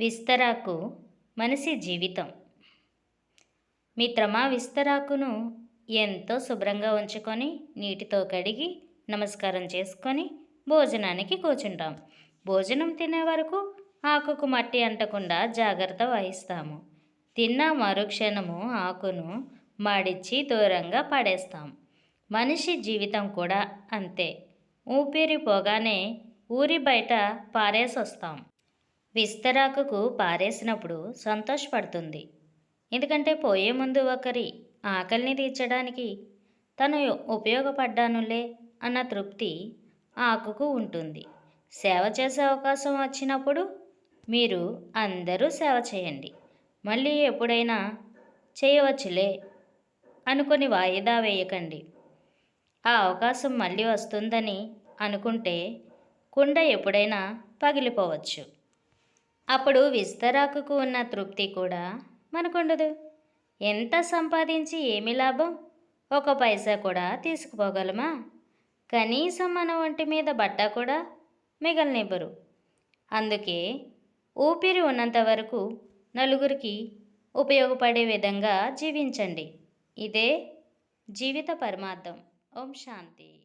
విస్తరాకు మనిషి జీవితం. మిత్రమా విస్తరాకును ఎంతో శుభ్రంగా ఉంచుకొని నీటితో కడిగి నమస్కారం చేసుకొని భోజనానికి కూర్చుంటాం. భోజనం తినే వరకు ఆకుకు మట్టి అంటకుండా జాగ్రత్త వహిస్తాము. తిన్న మరుక్షణము ఆకును మడిచి దూరంగా పడేస్తాం. మనిషి జీవితం కూడా అంతే. ఊపిరి పోగానే ఊరి బయట పారేసొస్తాం. విస్తరాకుకు పారేసినప్పుడు సంతోషపడుతుంది. ఎందుకంటే పోయే ముందు ఒకరి ఆకలిని తీర్చడానికి తను ఉపయోగపడ్డానులే అన్న తృప్తి ఆకుకు ఉంటుంది. సేవ చేసే అవకాశం వచ్చినప్పుడు మీరు అందరూ సేవ చేయండి. మళ్ళీ ఎప్పుడైనా చేయవచ్చులే అనుకొని వాయిదా వేయకండి. ఆ అవకాశం మళ్ళీ వస్తుందని అనుకుంటే కుండ ఎప్పుడైనా పగిలిపోవచ్చు. అప్పుడు విస్తరాకుకు ఉన్న తృప్తి కూడా మనకుండదు. ఎంత సంపాదించి ఏమి లాభం? ఒక పైసా కూడా తీసుకుపోగలమా? కనీసం మన ఒంటి మీద బట్ట కూడా మిగలనివ్వరు. అందుకే ఊపిరి ఉన్నంత వరకు నలుగురికి ఉపయోగపడే విధంగా జీవించండి. ఇదే జీవిత పరమార్థం. ఓం శాంతి.